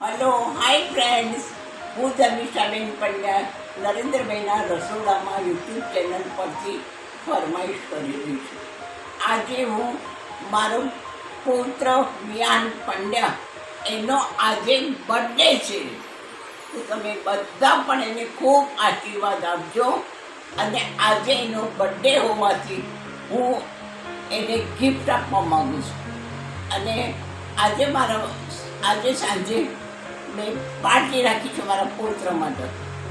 Hello hi friends હું ધર્મિષ્ઠાબેન પંડ્યા, નરેન્દ્રભાઈના રસોડામાં YouTube channel પરથી ફરમાઈશ કરી રહી છું. આજે હું મારો પુત્ર વિયાન પંડ્યા, એનો આજે બર્થડે છે. તો તમે બધા પણ એને ખૂબ આશીર્વાદ આપજો અને આજે એનો બર્થડે હોવાથી હું એને ગિફ્ટ આપવા માગું છું. અને આજે મારા, આજે સાંજે મેં પાર્ટી રાખી છે મારા પુત્ર માટે.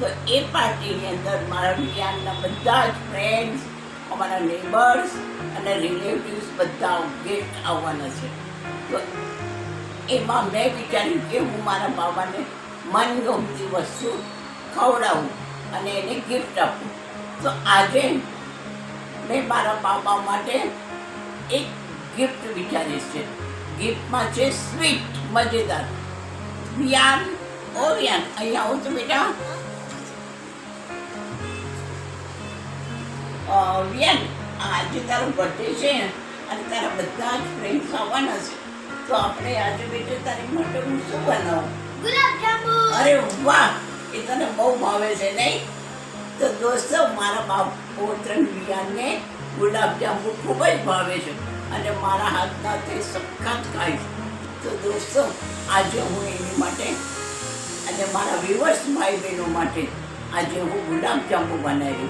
તો એ પાર્ટીની અંદર મારા વિજ્ઞાનના બધા જ ફ્રેન્ડ્સ અમારા નેબર્સ અને રિલેટિવ્સ બધા ગેસ્ટ આવવાના છે. તો એમાં મેં વિચાર્યું કે હું મારા બાબાને મનગમતી વસ્તુ ખવડાવું અને એને ગિફ્ટ આપું. તો આજે મેં મારા બાબા માટે એક ગિફ્ટ વિચારીશ છે. ગિફ્ટમાં છે સ્વીટ મજેદાર. વિયાન ઓ વિયાન અહીંયા આવું તો બેટા વિયાન આજે તારો બર્થડે છે અને તારા બધા જ ફ્રેન્ડ્સ આવવાના છે તો આપણે આજે બેટા તારી માટે હું શું બનાવું ગુલાબ જાંબુ અરે વાહ એ તને બહુ ભાવે છે નહીં તો દોસ્તો મારા બાપ પુત્ર વિયાનને ગુલાબજાંબુ ખૂબ જ ભાવે છે અને મારા હાથના તે સખત ખાય છે તો દોસ્તો, આજે હું એની માટે અને મારા વિવર્સ ભાઈ બહેનો માટે આજે હું ગુલાબજાંબુ બનાવી.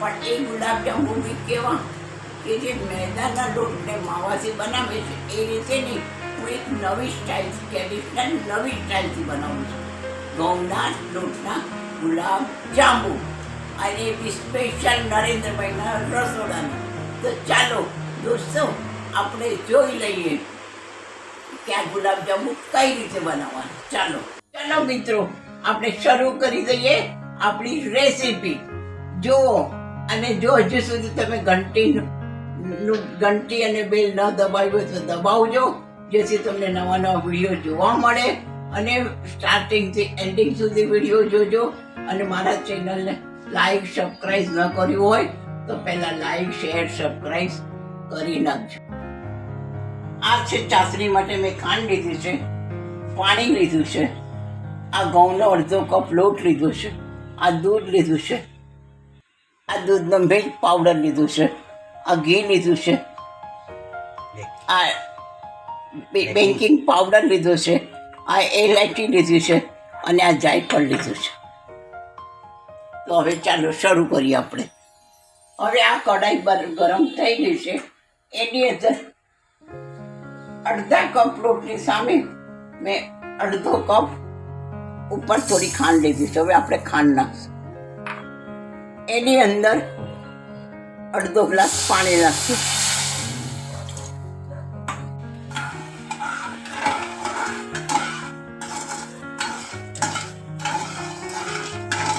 પણ એ ગુલાબજાંબુ બી કેવા કે જે મેદાના લોટને માવાથી બનાવે છે, એ રીતે નહીં. હું એક નવી સ્ટાઇલથી ટ્રેડિશનલ નવી સ્ટાઇલથી બનાવું છું. ઘઉંના લોટના ગુલાબ જાંબુ. અને એ બી સ્પેશિયલ નરેન્દ્રભાઈના રસોડાના. તો ચાલો દોસ્તો, આપણે જોઈ લઈએ. કે આ ગુલાબજાંબુ કઈ રીતે બનાવવાનું? ચાલો ચાલો મિત્રો, આપણે શરૂ કરી દઈએ આપણી રેસીપી જુઓ, અને જો હજુ સુધી તમે ઘંટી ઘંટી અને બેલ ન દબાવ્યું તો દબાવજો, જેથી તમને નવા નવા વીડિયો જોવા મળે. અને સ્ટાર્ટિંગથી એન્ડિંગ સુધી વીડિયો જોજો. અને મારા ચેનલને લાઈક સબસ્ક્રાઈબ ન કર્યું હોય તો પહેલાં લાઈક શેર સબસ્ક્રાઈબ કરી નાખજો. આ છે ચાસણી માટે મેં ખાંડ લીધી છે પાણી લીધું છે આ ઘઉંનો અડધો કપ લોટ લીધો છે આ દૂધ લીધું છે આ દૂધનો મિલ્ક પાવડર લીધું છે આ ઘી લીધું છે આ બે- બેકિંગ પાવડર લીધો છે આ એલાયચી લીધી છે અને આ જાયફળ લીધું છે. તો હવે ચાલો શરૂ કરીએ આપણે. હવે આ કઢાઈ બર- ગરમ થઈ ગઈ છે એની અંદર અડધા કપ લોટની સામે મેં અડધો કપ ઉપર થોડી ખાંડ લીધી છે. હવે આપણે ખાંડ નાખશું. એની અંદર અડધો ગ્લાસ પાણી નાખશું.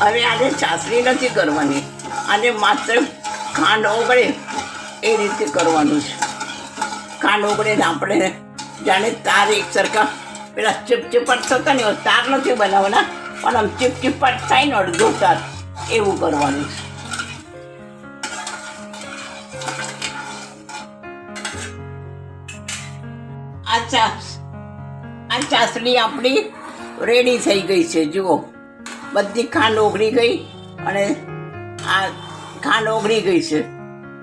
હવે આને ચાસણી નથી કરવાની. આને માત્ર ખાંડ ઓગળે એ રીતે કરવાનું છે. ખાંડ ઓગળે ને આપણે જાણે તાર એક સરખા પેલા ચીપચીપટ થતા ને તાર નથી બનાવવાના, પણ આમ ચીપચીપટ થાય ને અડધો તાર. એવું કરવાનું છે. આ ચાસ આ ચાસણી આપણી રેડી થઈ ગઈ છે, જુઓ. બધી ખાંડ ઓગળી ગઈ અને આ ખાંડ ઓગળી ગઈ છે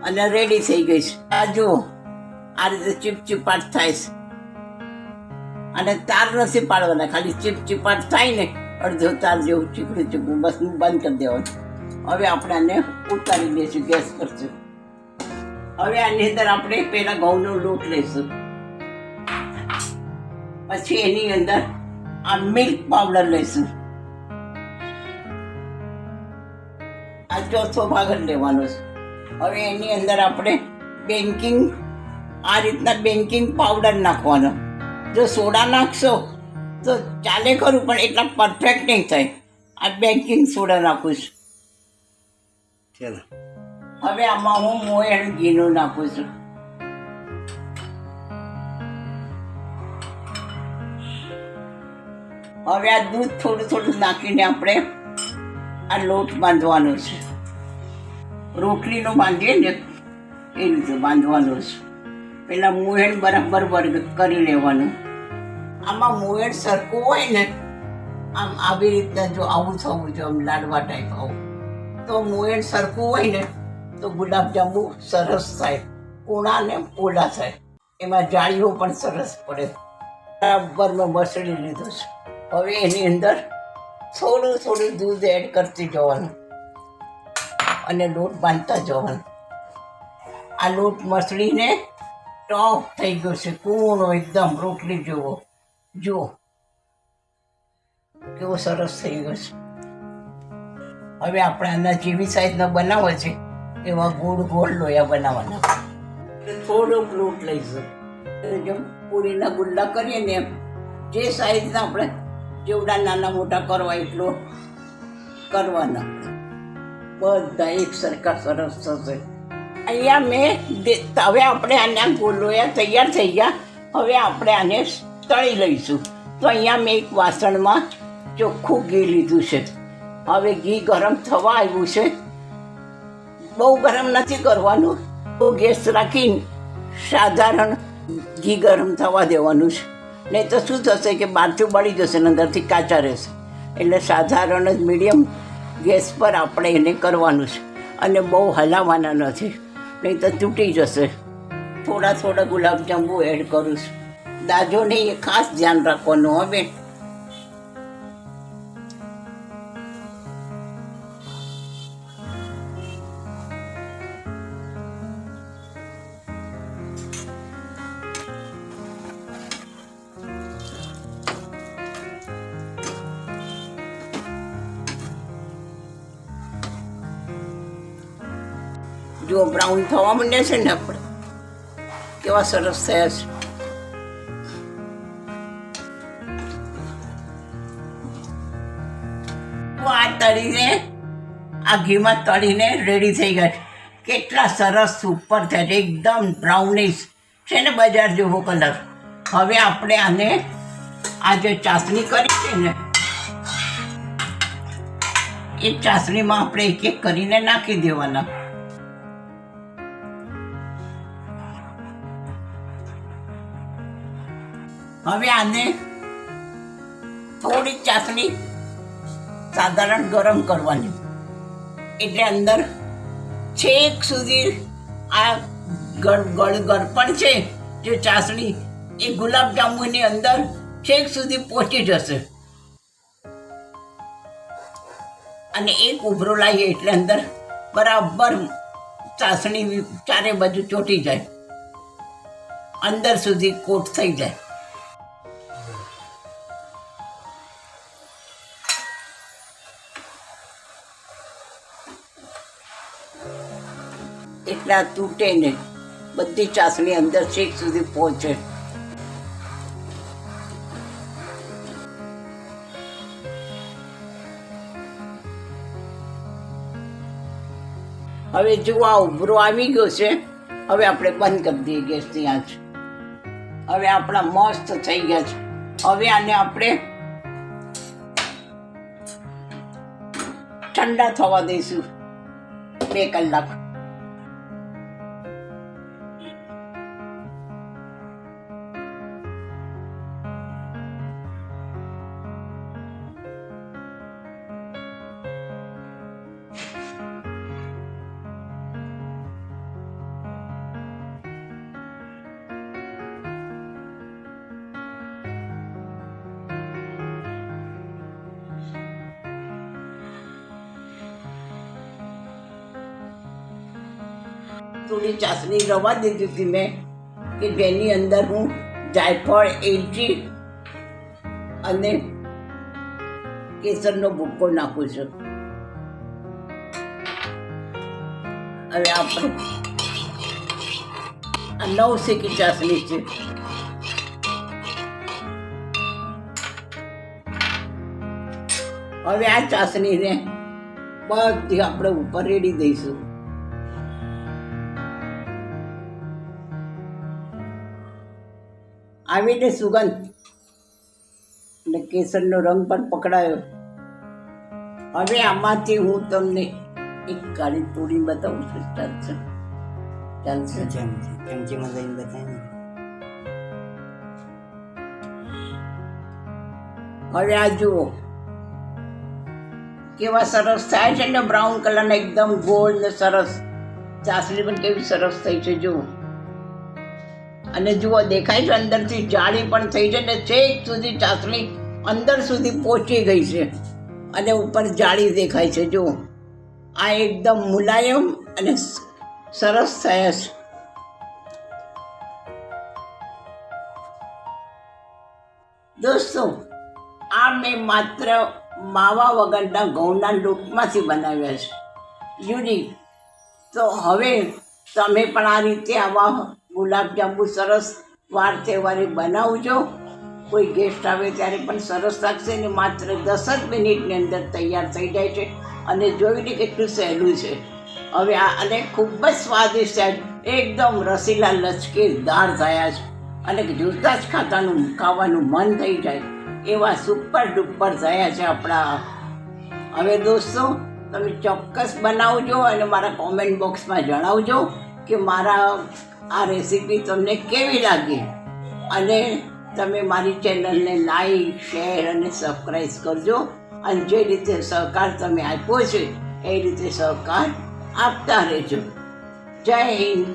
અને રેડી થઈ ગઈ છે. આ જુઓ. આ રીતે ચીપચીપાટ થાય છે. અને તાર નથી પાડવાના, ખાલી ચીપચીપાટ થાય ને અડધો તાર જેવું ચીકડું ચીકડું બસ બંધ કરી દેવાનું. હવે આપણે આને ઉતારી દઈશું ગેસ કરશું હવે આની અંદર આપણે પહેલાં ઘઉંનો લોટ લઈશું. પછી એની અંદર આ મિલ્ક પાવડર લઈશું. આ ચોથો ભાગ લેવાનો છે. હવે એની અંદર આપણે બેન્કિંગ આ રીતના બેન્કિંગ પાવડર નાખવાનો. જો સોડા નાખશો તો ચાલે ખરું પણ એટલા પરફેક્ટ નહીં થાય. આ બેન્કિંગ સોડા નાખું છું. ચાલો. હવે આમાં હું મોયણ ઘીનું નાખું છું. હવે આ દૂધ થોડું થોડું નાખીને આપણે આ લોટ બાંધવાનો છે. રોટલીનો બાંધીએ ને એ રીતે બાંધવાનો છે. પેલા મુહેણ બરાબર વર્ગ કરી લેવાનું. આમાં મોહેણ સરખું હોય ને, આમ આવી રીતના જો આવું થવું જો આમ લાડવા ટાઈપ આવું. તો મોહેણ સરખું હોય ને, તો ગુલાબજાંબુ સરસ થાય. કૂણા ને પોલા થાય. એમાં જાળીઓ પણ સરસ પડે. બરાબર મેં મસળી લીધું છે. હવે એની અંદર થોડું થોડું દૂધ એડ કરતી જવાનું. અને લોટ બાંધતા જવાનું. આ લોટ મસળીને ટોપ થઈ ગયો છે. કૂણો એકદમ રોટલી જેવો. જુઓ. કેવો સરસ થઈ ગયો છે. હવે આપણે આના જેવી સાઈઝનો બનાવો છે. એવા ગોળ ગોળ લોયા બનાવવાના. થોડોક લોટ લઈશું જેમ પૂરીના ગુલ્લા કરીએ ને એમ, જે સાઈઝના આપણે જેવડા નાના મોટા કરવા એટલો કરવાના. બધા એક સરખા સરસ થશે. અહીંયા મેં હવે આપણે આના ગોલોયા તૈયાર થઈ ગયા હવે આપણે આને તળી લઈશું. તો અહીંયા મેં એક વાસણમાં ચોખ્ખું ઘી લીધું છે. હવે ઘી ગરમ થવા આવ્યું છે. બહુ ગરમ નથી કરવાનું. તો ગેસ રાખીને સાધારણ ઘી ગરમ થવા દેવાનું છે. નહીં તો શું થશે કે બારચું બળી જશે ને અંદરથી કાચા રહેશે. એટલે સાધારણ જ મીડિયમ ગેસ પર આપણે એને કરવાનું છે. અને બહુ હલાવવાના નથી. નહીં તો તૂટી જશે. થોડા થોડા ગુલાબજાંબુ એડ કરું છું. દાજો નહીં એ ખાસ ધ્યાન રાખવાનું હવે જો બ્રાઉન થવા માંડ્યા છે ને આપણે, કેવા સરસ થયા છે. આ તળીને, આ ઘીમાં તળીને રેડી થઈ ગયા કેટલા સરસ સુપર થયા છે, એકદમ બ્રાઉનિશ છે ને બજાર જેવો કલર હવે આપણે આને, આ જે ચાસણી કરી છે ને, એ ચાસણીમાં આપણે એક એક કરીને નાખી દેવાના. હવે આને થોડી ચાસણી સાધારણ ગરમ કરવાની. એટલે અંદર છેક સુધી આ ગળ ગળ ગળપણ છે, જે ચાસણી એ ગુલાબ જાંબુની અંદર છેક સુધી પહોંચી જશે. અને એક ઉભરો લાવીએ એટલે અંદર બરાબર ચાસણી ચારે બાજુ ચોટી જાય. અંદર સુધી કોટ થઈ જાય. એટલા તૂટે ને બધી ચાસણી અંદર છેક સુધી પહોંચે. હવે જુઓ, આ ઉભરો આવી ગયો છે. હવે આપણે બંધ કરી દઈએ ગેસની આંચ. હવે આપણા મસ્ત થઈ ગયા છે. હવે આને આપણે ઠંડા થવા દઈશું. બે કલાક. થોડી ચાસણી રવા દીધી હતી મેં કે જેની અંદર હું જાયફળ, એલચી અને કેસરનો ભૂક્કો નાખું છું. હવે આપણે આ નવ શેકી ચાસણી છે. હવે આ ચાસણીને બધી આપણે ઉપર રેડી દઈશું. આવીને સુગંધ. અને કેસરનો રંગ પણ પકડાયો. હવે આમાંથી હું તમને એક કાળી પૂરી બતાવું છું. ચાલશે ચાલશે ચમચી ચમચીમાં લઈને બતાય હવે આ જુઓ. કેવા સરસ થાય છે ને બ્રાઉન કલરના એકદમ ગોલ્ડ ને સરસ. ચાસણી પણ કેવી સરસ થઈ છે જુઓ. અને જુઓ, દેખાય છે અંદરથી જાળી પણ થઈ છે ને છેક સુધી ચાસણી અંદર સુધી પહોંચી ગઈ છે. અને ઉપર જાળી દેખાય છે, જુઓ. આ એકદમ મુલાયમ અને સરસ થયા છે. દોસ્તો, આ મેં માત્ર માવા વગરના ઘઉંના લોટમાંથી બનાવ્યા છે. યુનિક. તો હવે તમે પણ આ રીતે આવા ગુલાબજાંબુ સરસ વાર તહેવારે બનાવજો. કોઈ ગેસ્ટ આવે ત્યારે પણ સરસ લાગશે ને માત્ર દસ જ મિનિટની અંદર તૈયાર થઈ જાય છે અને જોઈને કેટલું સહેલું છે. હવે આ અને ખૂબ જ સ્વાદિષ્ટ એકદમ રસીલા લચકેદાર થયા છે અને જોતા જ ખાતાનું ખાવાનું મન થઈ જાય. એવા સુપર ડુપર થયા છે આપણા. હવે દોસ્તો, તમે ચોક્કસ બનાવજો અને મારા કોમેન્ટ બોક્સમાં જણાવજો. કે મારા આ રેસીપી તમને કેવી લાગી? અને તમે મારી ચેનલને લાઈક શેર અને સબસ્ક્રાઈબ કરજો. અને જે રીતે સહકાર તમે આપ્યો છે, એ રીતે સહકાર આપતા રહેજો. જય હિન્દ.